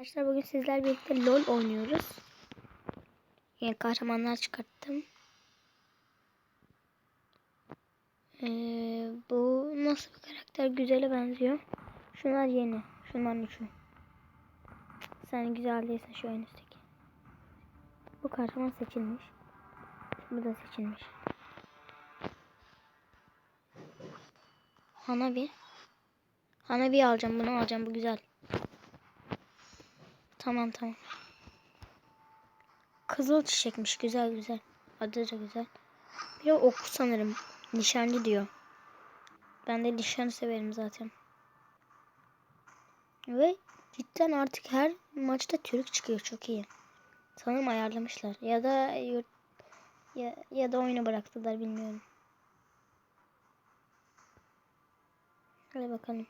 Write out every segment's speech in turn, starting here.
Arkadaşlar bugün sizler birlikte LOL oynuyoruz. Yeni kahramanlar çıkarttım. Ee, bu nasıl bir karakter? Güzele benziyor. Şunlar yeni. Şunların üçü. Sen güzel değilsin şu en üstteki. Bu kahraman seçilmiş. Bu da seçilmiş. Hanabi. Hanabi alacağım. Bunu alacağım. Bu güzel. Tamam tamam. Kızıl çiçekmiş. Güzel güzel. Adı da güzel. Bir de oku sanırım. Nişancı diyor. Ben de nişanı severim zaten. Ve cidden artık her maçta Türk çıkıyor. Çok iyi. Sanırım ayarlamışlar. Ya da yurt ya, ya da oyunu bıraktılar bilmiyorum. Hadi bakalım.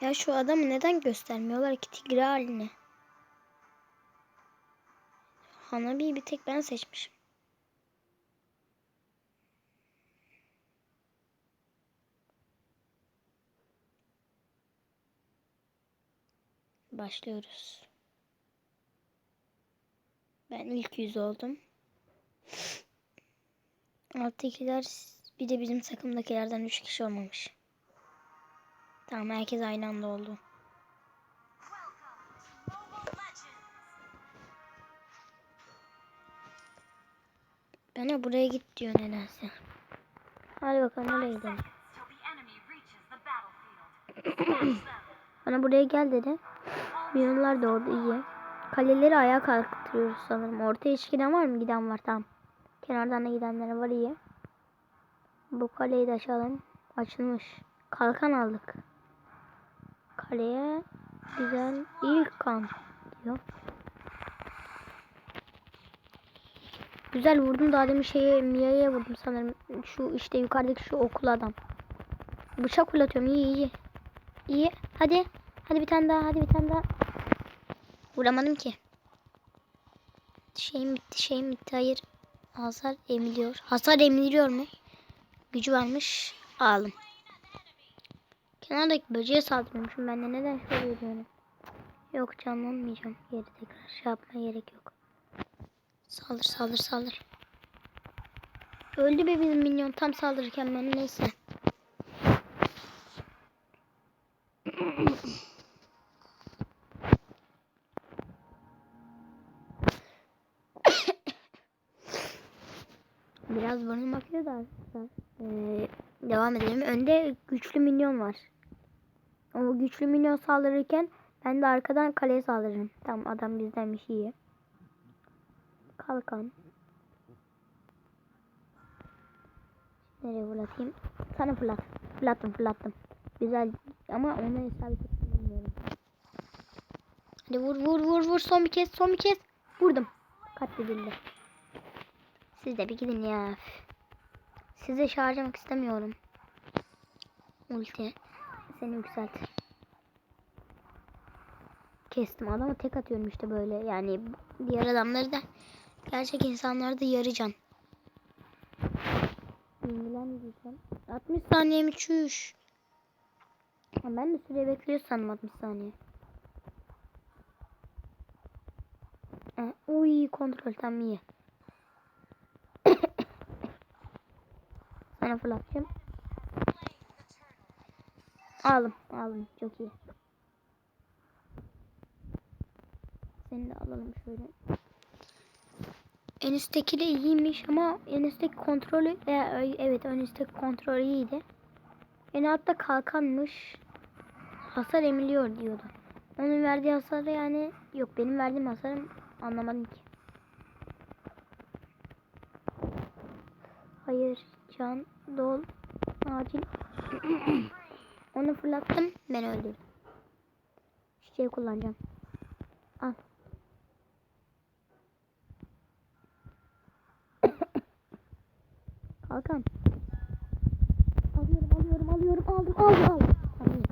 Ya şu adamı neden göstermiyorlar ki tigre halini? Hanabi'yi bir tek ben seçmişim. Başlıyoruz. Ben ilk yüz oldum. Alttakiler bir de bizim takımdakilerden üç kişi olmamış. Tamam herkes aynı anda oldu. Bana buraya git diyor nedense. Hadi bakalım buraya gidelim. Bana buraya gel dedi. Milyonlar orada iyi. Kaleleri ayağa kalktırıyoruz sanırım. Ortaya hiç giden var mı? Giden var tamam. Kenardan da gidenler var iyi. Bu kaleyi de açalım. Açılmış. Kalkan aldık. Kaleye güzel ilk kan diyor. Güzel vurdum daha demin şeye Mia'ya vurdum sanırım. Şu işte yukarıdaki şu okul adam. Bıçak fırlatıyorum iyi iyi. İyi hadi. Hadi bir tane daha hadi bir tane daha. Vuramadım ki. Şeyim bitti şeyim bitti hayır. Hasar emiliyor. Hasar emiliyor mu? Gücü varmış. Aldım. Kenardaki böceğe saldırıyormuşum ben de neden şöyle yürüyorum. Yok canlanmayacağım. Geri tekrar şey yapmaya gerek yok. Saldır saldır saldır. Öldü be bizim minyon tam saldırırken ben neyse. Biraz burnum akıyor da. Ee, devam edelim. Önde güçlü minyon var. O güçlü minyon saldırırken ben de arkadan kaleye saldırırım. Tamam adam bizdenmiş iyi. Kalkan. Nereye fırlatayım? Sana fırlat. Fırlattım fırlattım. Güzel ama onu hesap ettim bilmiyorum. Hadi vur vur vur vur son bir kez son bir kez. Vurdum. Katledildi. Siz de bir gidin ya. Size şarjlamak istemiyorum. Ulti. Seni yükseltir. Kestim adamı tek atıyorum işte böyle. Yani diğer adamları da gerçek insanları da yarayacağım. İlgilenmeyeceğim. 60 saniye mi çüş? Ben de süre bekliyor sandım 60 saniye. Ha, uy kontrol tam iyi. Sana fırlatacağım. Aldım aldım çok iyi. Seni de alalım şöyle. En üstteki de iyiymiş ama en üstteki kontrolü e, evet en üstteki kontrolü iyiydi. En altta kalkanmış. Hasar emiliyor diyordu. Onun verdiği hasarı yani yok benim verdiğim hasarı anlamadım ki. Hayır can dol acil. Onu fırlattım ben öldüm. Çiçeği kullanacağım. Al. Kalkan. Alıyorum alıyorum alıyorum aldım aldım aldım. Tamam.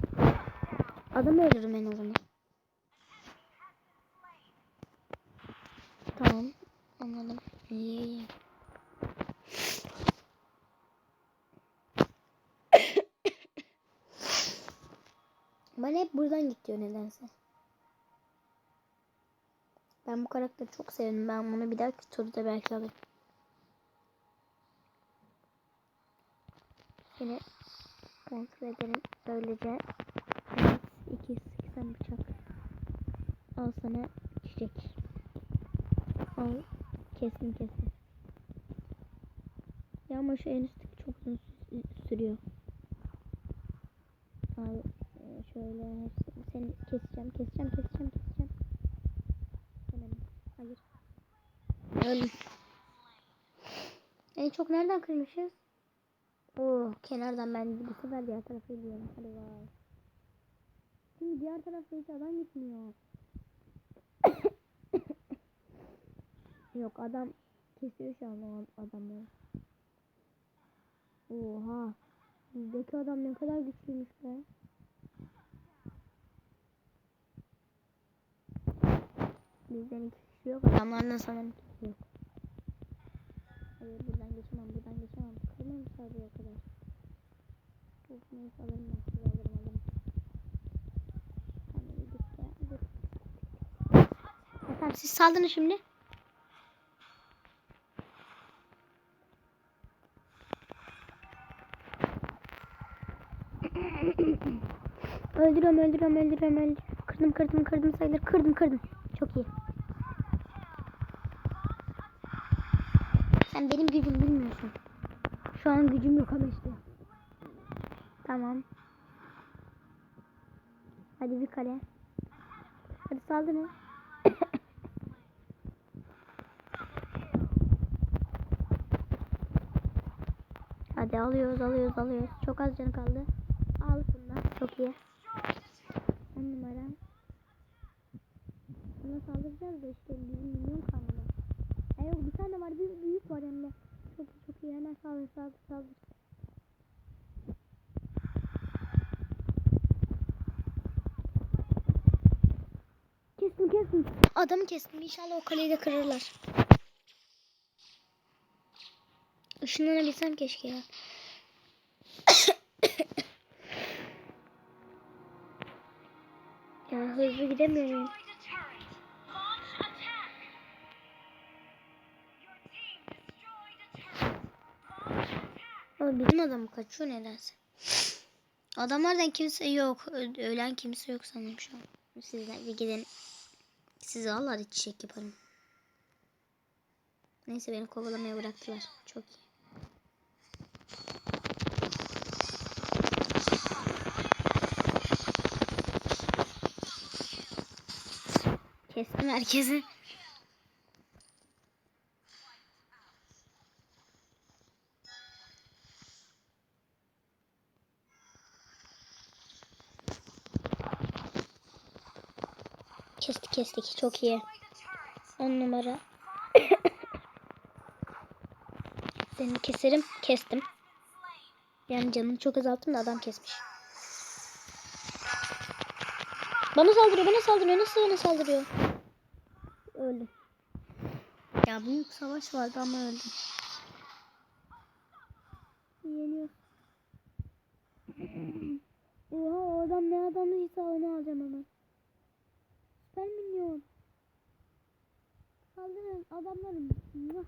Adamı en azından. Tamam. Anladım. İyi iyi. Bana hep buradan git nedense. Ben bu karakteri çok sevdim. Ben bunu bir dahaki turda belki alırım. Seni kontrol ederim. Böylece evet, iki sıksan bıçak. Al sana çiçek. Al. Kestim kestim. Ya ama şu en üstteki çok uzun sü- sürüyor. Al e, şöyle seni keseceğim keseceğim keseceğim keseceğim. Hayır. Öldüm. En çok nereden kırmışız? Oo, kenardan ben bu sefer diğer tarafa gidiyorum. Hadi vay. Şimdi diğer tarafta hiç adam gitmiyor. Yok adam kesiyor şu an adamları. Oha. Bizdeki adam ne kadar güçlüymüş be. Bizden iki kişi yok. Adamlardan sanırım kimse yok. Hayır buradan geçemem. Buradan geçemem. Sadece o kadar. Of neyse alırım ben. Sizi alırım alırım. Tamam ya. Dur. Efendim siz saldırın şimdi. öldürüyorum öldürüyorum öldürüyorum öldürüyorum. Kırdım kırdım kırdım sayılır. Kırdım kırdım. Çok iyi. Sen benim gücümü bilmiyorsun. Şu an gücüm yok ama işte. Tamam. Hadi bir kale. Hadi saldırın. Hadi alıyoruz alıyoruz alıyoruz. Çok az canı kaldı. Al bundan. Çok iyi. 10 numara. Buna saldıracağız da işte bizim milyon kalmadı. E yok bir tane var bir büyük var hem de. Hemen saldır saldır saldır. Kestim kestim. Adamı kestim. İnşallah o kaleyi de kırırlar. Işınlanabilsem keşke ya. ya hızlı gidemiyorum. Ama bizim adam kaçıyor nedense. Adamlardan kimse yok. Ölen kimse yok sanırım şu an. Sizler bir gidin. Sizi Allah çiçek yaparım. Neyse beni kovalamaya bıraktılar. Çok iyi. Kestim herkesi. Kestik kestik. Çok iyi. 10 numara. Seni keserim. Kestim. Yani canını çok azalttım da adam kesmiş. Bana saldırıyor, bana saldırıyor. Nasıl bana saldırıyor? Öldüm. Ya büyük savaş vardı ama öldüm. Yeniyor. Oha o adam ne adamıysa onu alacağım hemen. Süper minyon. Saldırın adamlarım. Mwah.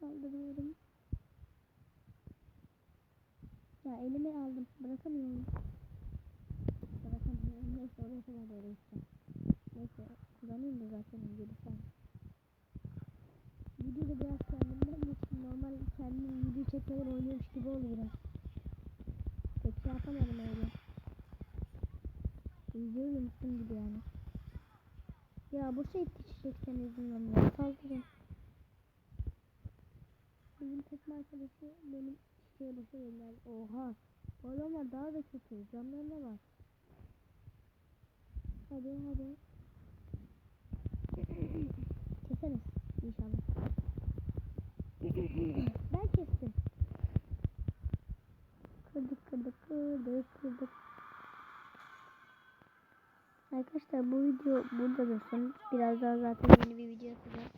Saldırıyorum. Ya elime aldım. Bırakamıyorum. Bırakamıyorum. Neyse oraya kadar böyle işte. Neyse kullanayım da zaten geri sen. Videoda biraz kendimden geçtim. Normal kendim video çekmeden oynuyormuş gibi oluyor. Pek şey yapamadım öyle. Videoyu unuttum gibi yani. Ya bu şey yetişeceksen izin ya. Saldırın. Bizim takım arkadaşı benim şeye başa geldiler. Oha. Adamlar daha da kötü. Canlarına bak. Hadi hadi. Keseriz inşallah. ben kestim. Kırdık kırdık kırdık kırdık. Arkadaşlar bu video burada dursun. Biraz daha zaten yeni bir video yapacağım.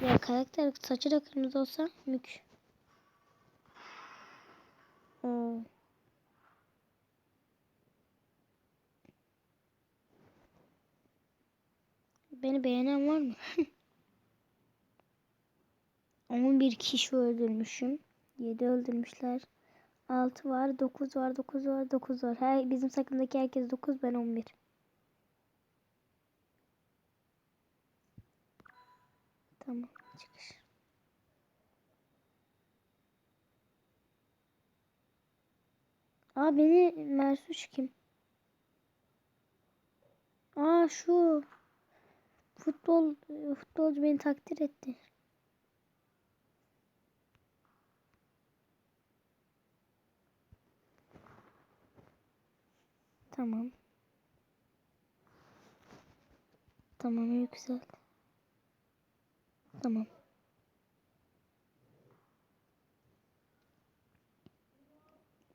Ya karakter saçı da kırmızı olsa mük. Beni beğenen var mı? 11 kişi öldürmüşüm. 7 öldürmüşler. 6 var, 9 var, 9 var, 9 var. Her, bizim takımdaki herkes 9, ben 11. Tamam, çıkış. Aa beni Mersuç kim? Aa şu futbol futbolcu beni takdir etti. Tamam. Tamam yüksel. Tamam.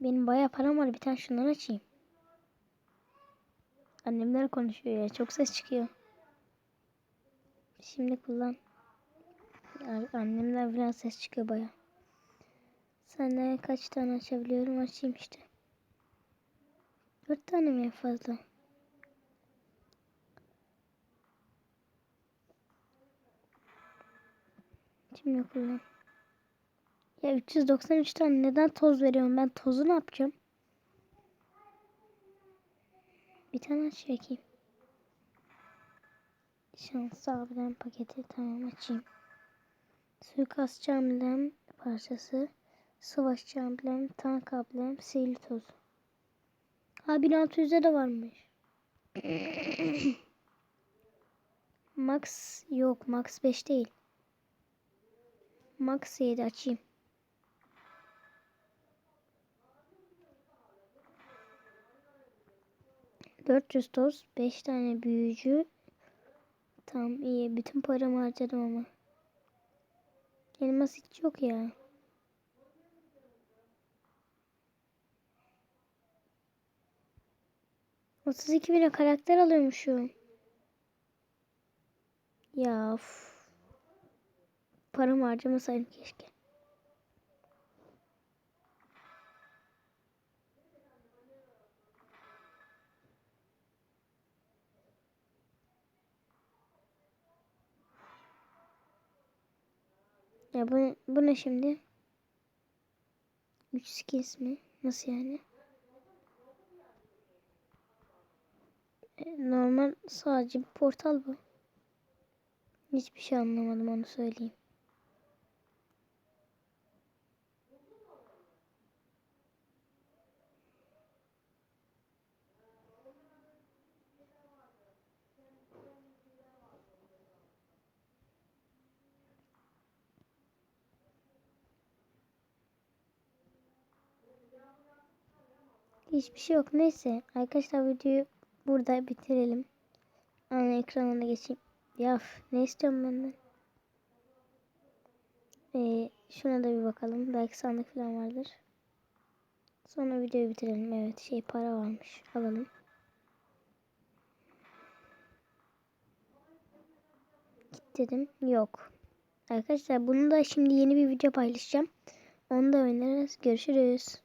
Benim bayağı param var. Bir tane şundan açayım. Annemler konuşuyor ya. Çok ses çıkıyor. Şimdi kullan. Ya, Annemden biraz ses çıkıyor bayağı. Sana kaç tane açabiliyorum? Açayım işte. Dört tane mi fazla? Şimdi kullan. Ya 393 tane neden toz veriyorum? Ben tozu ne yapacağım? Bir tane aç bakayım. Şans abilen paketi tamam açayım. Suikast amblem parçası. Savaşçı amblem, tank amblem, sihirli toz. Ha 1600'de de varmış. Max yok. Max 5 değil. Max 7 açayım. Dört yüz toz, beş tane büyücü. Tamam iyi. Bütün paramı harcadım ama. Elmas hiç yok ya. Otuz iki bine karakter alıyormuşum. Ya of. Paramı harcamasaydım keşke. Ya bu, bu ne şimdi? 3 skills mi? Nasıl yani? E, normal sadece bir portal bu. Hiçbir şey anlamadım onu söyleyeyim. Hiçbir şey yok. Neyse arkadaşlar videoyu burada bitirelim. Ana ekranına geçeyim. Yaf ne istiyorum benden? Ee, şuna da bir bakalım. Belki sandık falan vardır. Sonra videoyu bitirelim. Evet şey para varmış. Alalım. Git dedim. Yok. Arkadaşlar bunu da şimdi yeni bir video paylaşacağım. Onu da oynarız. Görüşürüz.